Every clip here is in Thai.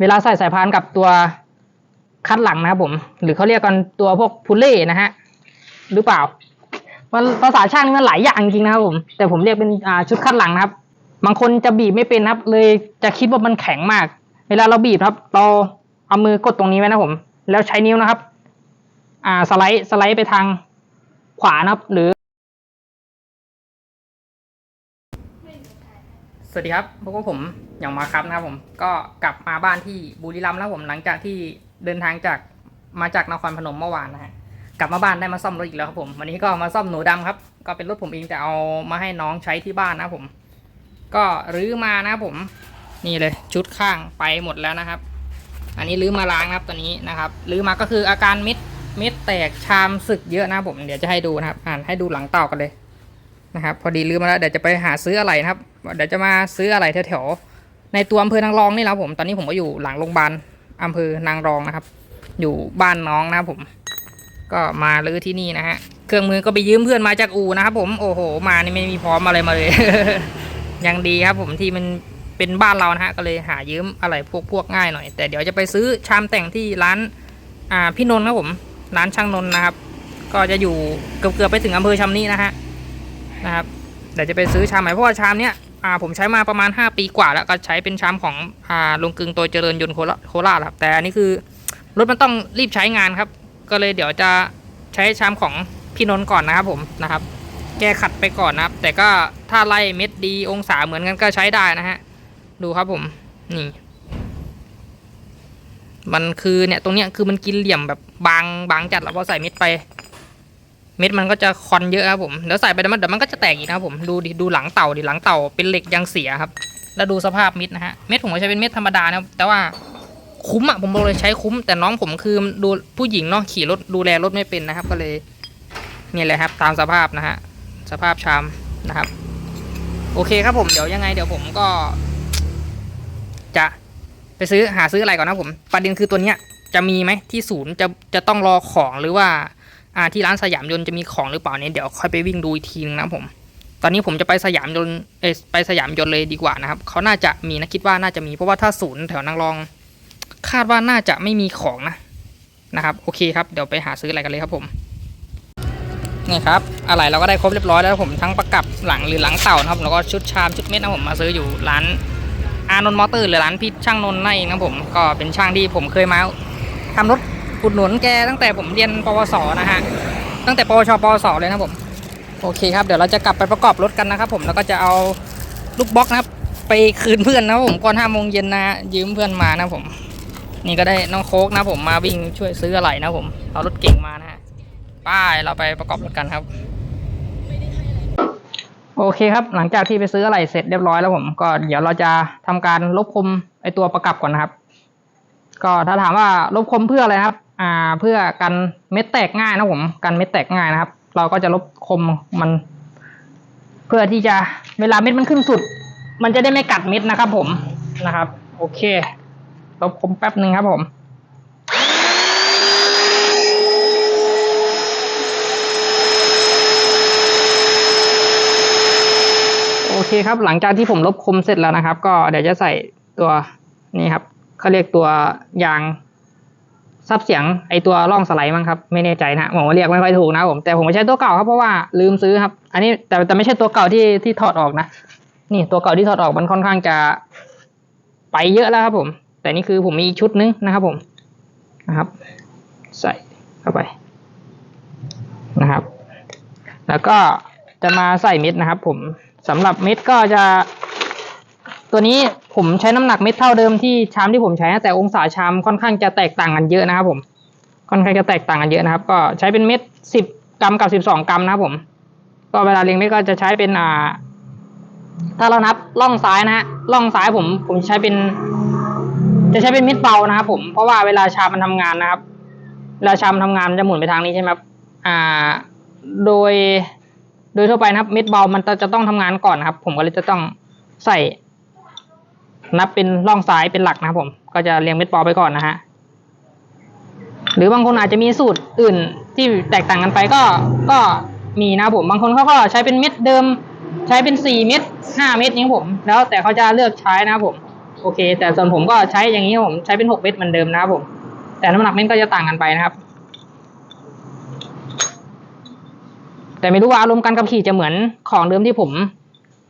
เวลาใส่สายพานกับตัวคัดหลังนะครับผม หรือเขาเรียกกันตัวพวกพุลเล่นะฮะหรือเปล่ามันภาษาช่างนี่มันหลายอย่างจริงนะครับผม แต่ผมเรียกเป็นชุดคัดหลังนะครับ บางคนจะบีบไม่เป็นครับ เลยจะคิดว่ามันแข็งมาก เวลาเราบีบครับ เราเอามือกดตรงนี้ไว้นะผม แล้วใช้นิ้วนะครับ อ่าสไลด์สไลด์ไปทางขวานะครับ หรือ วัสดีครับพวกผมอย่างมาครับนะครับผมก็กลับมาบ้านที่บุรีรัมย์แล้วผมหลังจากที่เดินทางจากมาจากนครพนมเมื่อวานนะฮะกลับมาบ้านได้มาซ่อมรถอีกแล้วครับผมวันนี้ก็มาซ่อมหนูดำครับ ก็เป็นรถผมเองแต่เอามาให้น้องใช้ที่บ้านนะผม ก็รื้อมานะผม นี่เลยชุดข้างไปหมดแล้วนะครับ อันนี้รื้อมาล้างนะครับตัวนี้นะครับรื้อมาก็คืออาการเม็ดเม็ดแตกชามสึกเยอะนะผมเดี๋ยวจะให้ดูนะครับอ่านให้ดูหลังเต่ากันเลย นะครับพอดีรื้อมาแล้วเดี๋ยวจะไปหาซื้ออะไรนะครับเดี๋ยวจะมาซื้ออะไรแถวๆในตัวอำเภอนางรองนี่และครับผมตอนนี้ผมก็อยู่หลังโรงพยาบาลอำเภอนางรองนะครับ อยู่บ้านน้องนะครับผม ก็มาลื้อที่นี่นะฮะเครื่องมือก็ไปยืมเพื่อนมาจากอู่นะครับผมโอ้โห มานี่ไม่มีพร้อมอะไรมาเลยยังดีครับผมที่มันเป็นบ้านเรานะฮะก็เลยหายืมอะไรพวกพวกง่ายหน่อย แต่เดี๋ยวจะไปซื้อชามแต่งที่ร้านอ่าพี่นนท์ครับผมร้านช่างนนท์นะครับ ก็จะอยู่เกือบเกือบๆไปถึงอำเภอชำนี้นะฮะ นะครับเดี๋ยวจะไปซื้อชามใหม่เพราะว่าชามเนี้ยผมใช้มาประมาณ 5 ปีกว่า แล้วก็ใช้เป็นชามของลุงกึงตัวเจริญยนต์โคราโคราชครับแต่อันนี้คือรถมันต้องรีบใช้งานครับ ก็เลยเดี๋ยวจะใช้ชามของพี่นนท์ก่อนนะครับผมนะครับ แก้ขัดไปก่อนนะครับ แต่ก็ถ้าไล่เม็ดดีองศาเหมือนกันก็ใช้ได้นะฮะดูครับผมนี่มันคือเนี่ยตรงเนี้ยคือมันกินเหลี่ยมแบบบางบางจัดแล้วพอใส่เม็ดไป เม็ดมันก็จะคอนเยอะครับผมเดี๋ยวใส่ไปเดี๋ยวมันเดี๋ยวมันก็จะแตกอีกนะครับผมดูดิดูหลังเต่าดิหลังเต่าเป็นเหล็กยังเสียครับ แล้วดูสภาพเม็ดนะฮะเม็ดผมก็ใช้เป็นเม็ดธรรมดานะครับแต่ว่าคุ้มอะผมบอกเลยใช้คุ้ม แต่น้องผมคือดูผู้หญิงเนาะขี่รถดูแลรถไม่เป็นนะครับ ก็เลยนี่แหละครับ ตามสภาพนะฮะสภาพชามนะครับ โอเคครับผมเดี๋ยวยังไง เดี๋ยวผมก็ จะไปซื้อหาซื้ออะไรก่อนนะผม ประเด็นคือตัวเนี้ยจะมีไหมที่ศูนย์จะจะต้องรอของหรือว่า อ่าที่ร้านสยามยนต์จะมีของหรือเปล่าเนี่ยเดี๋ยวค่อยไปวิ่งดูอีกทีนึงนะผม ตอนนี้ผมจะไปสยามยนต์เอไปสยามยนต์เลยดีกว่านะครับเขาน่าจะมีนะคิดว่าน่าจะมีเพราะว่าถ้าศูนย์แถวนางรอง คาดว่าน่าจะไม่มีของนะนะครับโอเคครับเดี๋ยวไปหาซื้ออะไรกันเลยครับผมนี่ครับอะไรเราก็ได้ครบเรียบร้อยแล้วผมทั้งประกับหลังหรือหลังเต่านะครับแล้วก็ชุดชามชุดเม็ดนะผมมาซื้ออยู่ร้านอานนท์มอเตอร์หรือร้านพี่ช่างนนท์นั่นเองนะผมก็เป็นช่างที่ผมเคยมาทำรถ อุดหนุนแกตั้งแต่ผมเรียนปวสนะฮะตั้งแต่ปวชปวสเลยนะผมโอเคครับเดี๋ยวเราจะกลับไปประกอบรถกันนะครับ ผมแล้วก็จะเอาลูกบล็อกนะครับไปคืนเพื่อนนะผมก่อนห้าโมงเย็นนะยืมเพื่อนมานะผม นี่ก็ได้น้องโค้กนะผมมาวิ่งช่วยซื้ออะไรนะผมเอารถเก่งมานะฮะไป้ายเราไปประกอบรถกันครับ โอเคครับ หลังจากที่ไปซื้ออะไรเสร็จเรียบร้อยแล้วผม ก็เดี๋ยวเราจะทำการลบคมไอตัวประกับก่อนนะครับ ก็ถ้าถามว่าลบคมเพื่ออะไรครับ อ่าเพื่อกันเม็ดแตกง่ายนะผมกันเม็ดแตกง่ายนะครับ เราก็จะลบคมมัน เพื่อที่จะเวลาเม็ดมันขึ้นสุด มันจะได้ไม่กัดเม็ดนะครับ ผมนะครับ โอเค ลบคมแป๊บหนึ่งครับผมโอเคครับ หลังจากที่ผมลบคมเสร็จแล้วนะครับ ก็เดี๋ยวจะใส่ตัวนี่ครับเขาเรียกตัวยาง ซับเสียงไอตัวร่องสไลด์มั้งครับไม่แน่ใจนะผมเรียกไม่ค่อยถูกนะผมแต่ผมใช้ตัวเก่าครับเพราะว่าลืมซื้อครับ อันนี้แต่แต่ไม่ใช่ตัวเก่าที่ที่ถอดออกนะ นี่ตัวเก่าที่ถอดออกมันค่อนข้างจะ ไปเยอะแล้วครับผม แต่นี่คือผมมีอีกชุดนึงนะครับผมนะครับ ใส่เข้าไปนะครับ แล้วก็จะมาใส่เม็ดนะครับ ผมสำหรับเม็ดก็จะ ตัวนี้ ผมใช้น้ำหนักเม็ดเท่าเดิมที่ชามที่ผมใช้นะแต่องศาชามค่อนข้างจะแตกต่างกันเยอะนะครับผมค่อนข้างจะแตกต่างกันเยอะนะครับ ก็ใช้เป็นเม็ดสิบกรัมกับสิบสองกรัมนะครับผม ก็เวลาเรียงเม็ดก็จะใช้เป็นอ่า ถ้าเรานับล่องซ้ายนะฮะล่องซ้ายผม ผมใช้เป็น จะใช้เป็นเม็ดเบานะครับผมเพราะว่าเวลาชามมันทำงานนะครับเวลาชามทำงานมันจะหมุนไปทางนี้ใช่ไหมครับอ่า โดย โดยทั่วไปนะครับ เม็ดเบามันจะจะต้องทำงานก่อนนะครับ ผมก็เลยจะต้องใส่ นับเป็นร่องซ้ายเป็นหลักนะครับผม ก็จะเรียงเม็ดเบาไปก่อนนะฮะหรือบางคนอาจจะมีสูตรอื่นที่แตกต่างกันไปก็ก็มีนะครับผม บางคนเขาก็ใช้เป็นเม็ดเดิม ใช้เป็นสี่เม็ดห้าเม็ดนี้ครับผม แล้วแต่เขาจะเลือกใช้นะครับผม โอเค แต่ส่วนผมก็ใช้อย่างนี้ผมใช้เป็นหกเม็ดเหมือนเดิมนะครับผม แต่น้ำหนักเม็ดก็จะต่างกันไปนะครับ แต่ไม่รู้ว่าอารมณ์การขับขี่จะเหมือนของเดิมที่ผม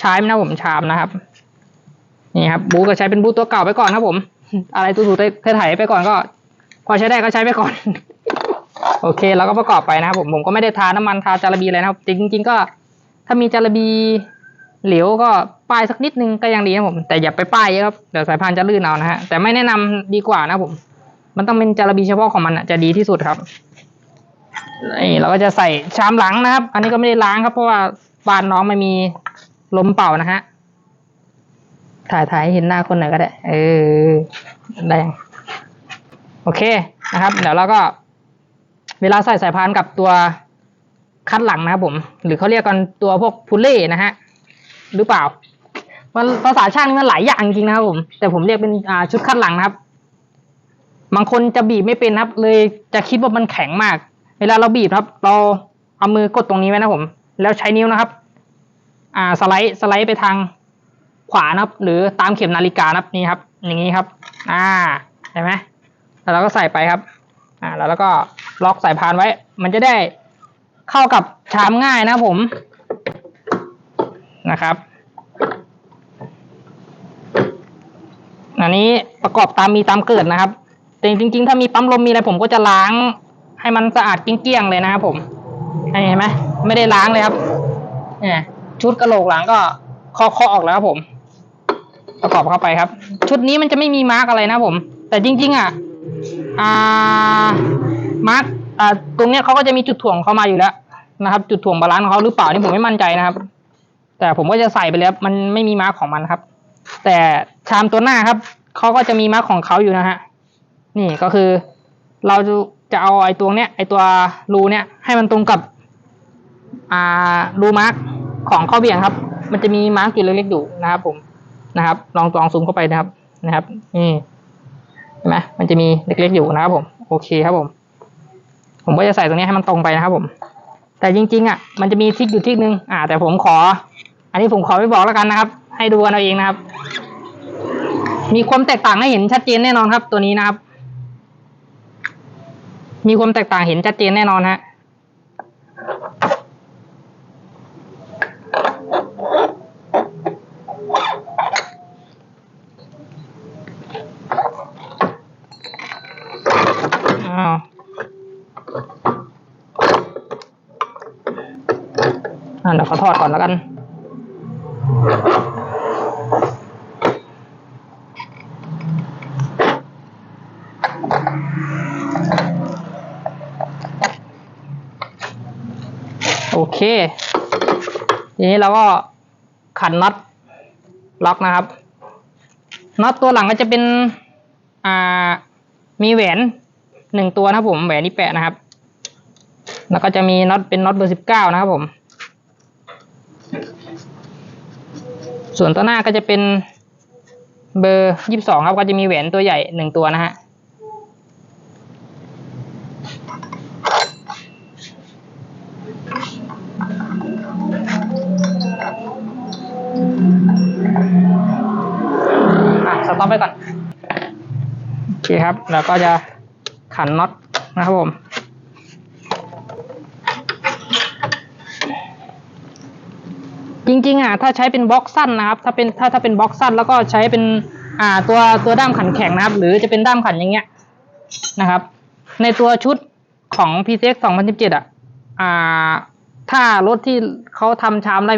ใช้นะผมชามนะครับ นี่ครับบูก็ใช้เป็นบูตัวเก่าไปก่อนครับผม อะไรตูตูเท่ไถไปก่อนก็ พอใช้ได้ก็ใช้ไปก่อน โอเคเราก็ประกอบไปนะครับผมผมก็ไม่ได้ทาน้ำมันทาจารบีอะไรนะครับ จริง ๆ ก็ ถ้ามีจารบีเหลวก็ป้ายสักนิดนึงก็ยังดีนะผม แต่อย่าไปป้ายเยอะครับเดี๋ยวสายพานจะลื่นเอานะฮะแต่ไม่แนะนำดีกว่านะผม มันต้องเป็นจารบีเฉพาะของมันอะจะดีที่สุดครับนี่เราก็จะใส่ชามหลังนะครับ อันนี้ก็ไม่ได้ล้างครับ เพราะว่าบานน้องไม่มีลมเป่านะฮะ ถ่ายถ่ายให้เห็นหน้าคนหน่อยก็ได้ เออ ได้ยังโอเคนะครับ เดี๋ยวเราก็ เวลาใส่สายพานกับตัวคัดหลังนะครับผม หรือเขาเรียกกันตัวพวกพุลเล่นะฮะ หรือเปล่า มันภาษาช่างนี่มันหลายอย่างจริงนะครับผม แต่ผมเรียกเป็นชุดคัดหลังนะครับ บางคนจะบีบไม่เป็นครับ เลยจะคิดว่ามันแข็งมาก เวลาเราบีบครับ เราเอามือกดตรงนี้ไว้นะผม แล้วใช้นิ้วนะครับ อ่าสไลด์สไลด์ไปทาง ขวานะครับ หรือตามเข็มนาฬิกานะครับนี่ครับ อย่างนี้ครับ อ่าเห็นไหมแล้วเราก็ใส่ไปครับ อ่า แล้วเราก็ล็อกสายพานไว้ มันจะได้เข้ากับชามง่ายนะผมนะครับอันนี้ประกอบตามมีตามเกิดนะครับ แต่จริง ๆ ถ้ามีปั๊มลมมีอะไรผมก็จะล้าง ให้มันสะอาดเกลี้ยงๆเลยนะครับผมเห็นไหมไม่ได้ล้างเลยครับเนี่ยชุดกระโหลกหลังก็เคาะๆออกแล้วครับผม ประกอบเข้าไปครับ ชุดนี้มันจะไม่มีมาร์กอะไรนะผม แต่จริง ๆ อะอ่ามาร์กอ่าตรงเนี้ยเขาก็จะมีจุดถ่วงเข้ามาอยู่แล้วนะครับ จุดถ่วงบาลานซ์ของเขาหรือเปล่านี่ผมไม่มั่นใจนะครับ แต่ผมก็จะใส่ไปแล้วมันไม่มีมาร์กของมันครับ แต่ชามตัวหน้าครับเขาก็จะมีมาร์กของเขาอยู่นะฮะนี่ก็คือ เราจะจะเอาไอ้ตัวเนี้ยไอ้ตัวรูเนี้ยให้มันตรงกับ อ่ารูมาร์กของข้อเบี่ยงครับ มันจะมีมาร์กอยู่เล็กๆอยู่นะครับผม นะครับ ลองลองซูมเข้าไปนะครับนะครับ นี่เห็นไหมมันจะมีเล็กๆอยู่นะครับผมโอเคครับผม ผมก็จะใส่ตรงนี้ให้มันตรงไปนะครับผม แต่จริงๆอะมันจะมีทิกอยู่ทิกนึงอ่า แต่ผมขอ อันนี้ผมขอไม่บอกแล้วกันนะครับ ให้ดูกันเอาเองนะครับ มีความแตกต่างให้เห็นชัดเจนแน่นอนครับ ตัวนี้นะครับ มีความแตกต่างเห็นชัดเจนแน่นอนฮะ อ้าอะเดี๋ยวขอทอดก่อนแล้วกันโอเค ทีนี้เราก็ขันน็อตล็อกนะครับน็อตตัวหลังก็จะเป็น อ่า มีแหวน หนึ่งตัวนะครับผมแหวนนี่แปะนะครับ แล้วก็จะมีน็อตเป็นน็อตเบอร์สิบเก้านะครับผม ส่วนตัวหน้าก็จะเป็นเบอร์ยี่สิบสองครับก็จะมีแหวนตัวใหญ่หนึ่งตัวนะฮะอะสต็อปไปก่อน โอเคครับ แล้วก็จะ ขันน็อตนะครับผมจริงๆอะถ้าใช้เป็นบล็อกสั้นนะครับ ถ้าเป็นถ้าถ้าเป็นบล็อกสั้นแล้วก็ใช้เป็นอ่าตัวตัวด้ามขันแข็งนะครับ หรือจะเป็นด้ามขันอย่างเงี้ยนะครับ ในตัวชุดของ PCX 2017 อะอ่าถ้ารถที่เขาทำชามได้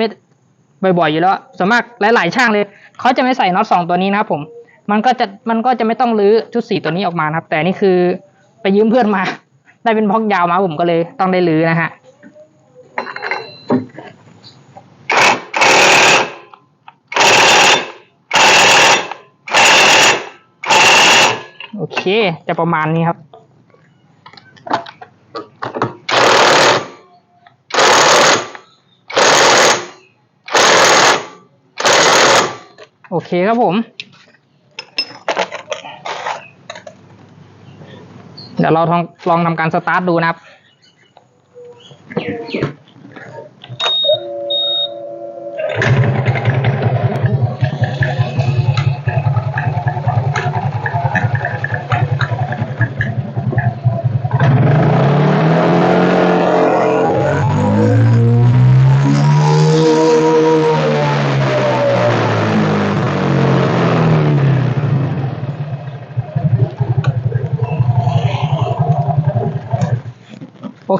ไม่บ่อยๆ อยู่แล้วส่วนมากหลายๆช่างเลยเขาจะไม่ใส่น็อตสองตัวนี้นะครับผมมันก็จะมันก็จะไม่ต้องรื้อชุดสีตัวนี้ออกมาครับ แต่นี่คือ ไปยืมเพื่อนมา ได้เป็นบล็อกยาวมาผมก็เลยต้องได้รื้อนะฮะโอเค จะประมาณนี้ครับโอเคครับผม เดี๋ยวเราลองลองทำการสตาร์ทดูนะครับ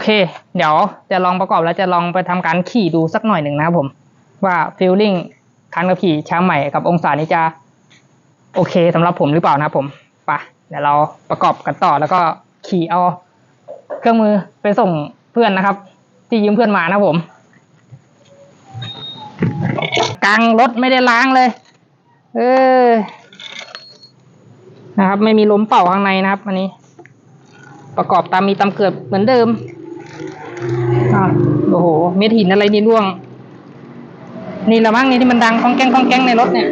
เค เดี๋ยวจะลองประกอบแล้วจะลองไปทำการขี่ดูสักหน่อยหนึ่งนะครับผม ว่าฟีลลิ่งการขับขี่ช้างใหม่กับองศานี้จะ โอเคสำหรับผมหรือเปล่านะครับผมไปะเดี๋ยวเราประกอบกันต่อแล้วก็ขี่เอาเครื่องมือไปส่งเพื่อนนะครับ ที่ยืมเพื่อนมานะผมกลางรถไม่ได้ล้างเลย เออนะครับ ไม่มีลมเป่าข้างในนะครับ อันนี้ ประกอบตามมีตามเกิดเหมือนเดิม โอ้โห เม็ดหินอะไรนี่ร่วง นี่ละมั้งนี่ที่มันดังคองแกงคองแกงในรถเนี่ย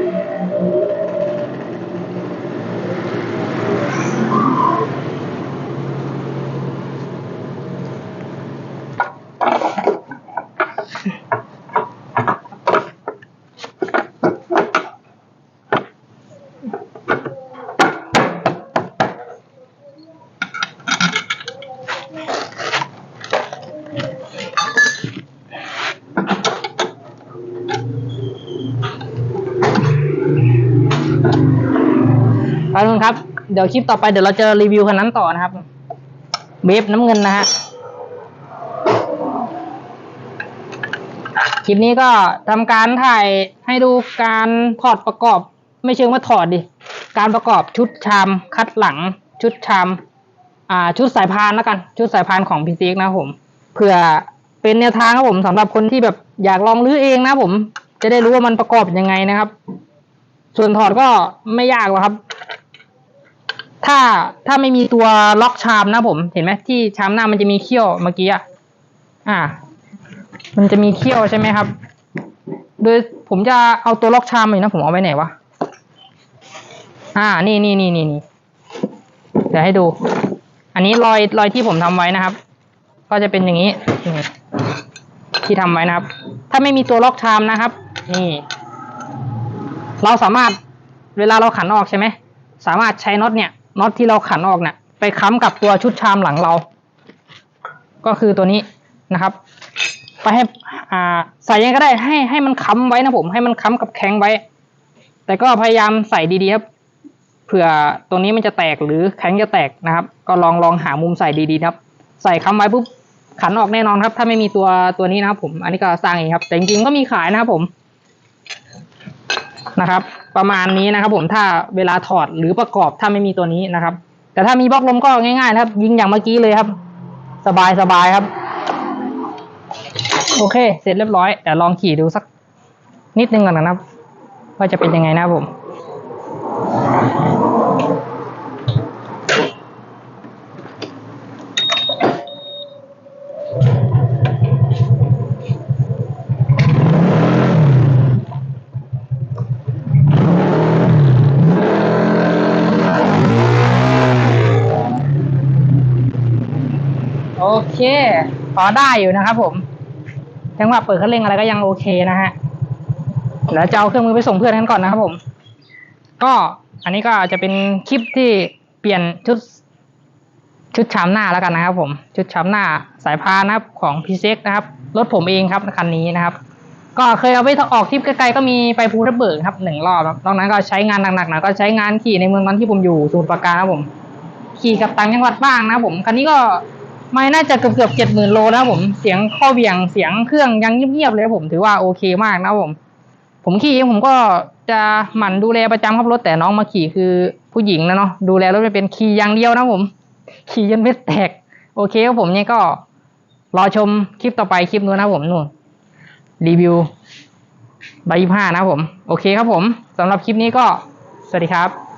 ไปทุกคนครับ เดี๋ยวคลิปต่อไปเดี๋ยวเราจะรีวิวคันนั้นต่อนะครับ เบฟน้ำเงินนะฮะ คลิปนี้ก็ทำการถ่ายให้ดูการถอดประกอบ ไม่เชิงว่าถอดดิ การประกอบชุดชามคัดหลัง ชุดชาม อ่า ชุดสายพานแล้วกัน ชุดสายพานของพีซีนะผม เพื่อเป็นแนวทางครับผมสำหรับคนที่แบบอยากลองรื้อเองนะผม จะได้รู้ว่ามันประกอบยังไงนะครับ ส่วนถอดก็ไม่ยากหรอกครับ ถ้าถ้าไม่มีตัวล็อกชามนะผม เห็นไหมที่ชามหน้ามันจะมีเขี้ยวเมื่อกี้อะอ่า มันจะมีเขี้ยวใช่ไหมครับ โดยผมจะเอาตัวล็อกชามอยู่นะ ผมเอาไว้ไหนวะอ่า นี่นี่นี่นี่นี่เดี๋ยวให้ดู อันนี้รอยรอยที่ผมทำไว้นะครับ ก็จะเป็นอย่างนี้นี่ที่ทำไว้นะครับ ถ้าไม่มีตัวล็อกชามนะครับ นี่ เราสามารถเวลาเราขันออกใช่ไหมสามารถใช้น็อตเนี่ย น็อตที่เราขันออกเนี่ยไปค้ำกับตัวชุดชามหลังเรา ก็คือตัวนี้นะครับ ไปให้อ่าใส่ยังก็ได้ให้ให้มันค้ำไว้นะผม ให้มันค้ำกับแข้งไว้ แต่ก็พยายามใส่ดีๆครับเผื่อตรงนี้มันจะแตกหรือแข้งจะแตกนะครับ ก็ลองลองหามุมใส่ดีๆครับ ใส่ค้ำไว้ปุ๊บขันออกแน่นอนครับ ถ้าไม่มีตัวตัวนี้นะครับผม อันนี้ก็สร้างเองครับ แต่จริงๆก็มีขายนะครับผม นะครับ ประมาณนี้นะครับ ผมถ้าเวลาถอดหรือประกอบถ้าไม่มีตัวนี้นะครับ แต่ถ้ามีบล็อกลมก็ง่ายๆนะครับ ยิงอย่างเมื่อกี้เลยครับ สบายสบายครับ โอเค เสร็จเรียบร้อยเดี๋ยวลองขี่ดูสักนิดนึงก่อนนะครับ ว่าจะเป็นยังไงนะครับผม โอเค พอได้อยู่นะครับผมจังหวะเปิดเคันเร่งอะไรก็ยังโอเคนะฮะเดี๋ยวจะเอาเครื่องมือไปส่งเพื่อนกันก่อนนะครับผม ก็อันนี้ก็จะเป็นคลิปที่เปลี่ยนชุดชุดชามหน้าแล้วกันนะครับผม ชุดชามหน้าสายพานนะครับของพีเซ็กนะครับรถผมเองครับคันนี้นะครับ ก็เคยเอาไปออกทริปไกลๆก็มีไปภูทับเบิกครับหนึ่งรอบนอกนั้นก็ใช้งานหนักๆหน่อยก็ใช้งานขี่ในเมืองตอนที่ผมอยู่สมุทรปราการครับผม ขี่กับต่างจังหวัดบ้างนะครับผมคันนี้ก็ ไม่น่าจะเกือบเกือบเจ็ดหมื่นโลนะผม เสียงข้อเบี่ยงเสียงเครื่องยังเงียบๆเลยผมถือว่าโอเคมากนะผม ผมขี่ผมก็จะหมั่นดูแลประจำครับรถแต่น้องมาขี่คือผู้หญิงนะเนาะดูแลรถไม่เป็นขี่อย่างเดียวนะผม ขี่จนเม็ดแตก โอเคครับผมเนี่ยก็รอชมคลิปต่อไปคลิปนู้นนะผมนู่นรีวิวใบยี่ห้านะผม โอเคครับผมสำหรับคลิปนี้ก็ สวัสดีครับ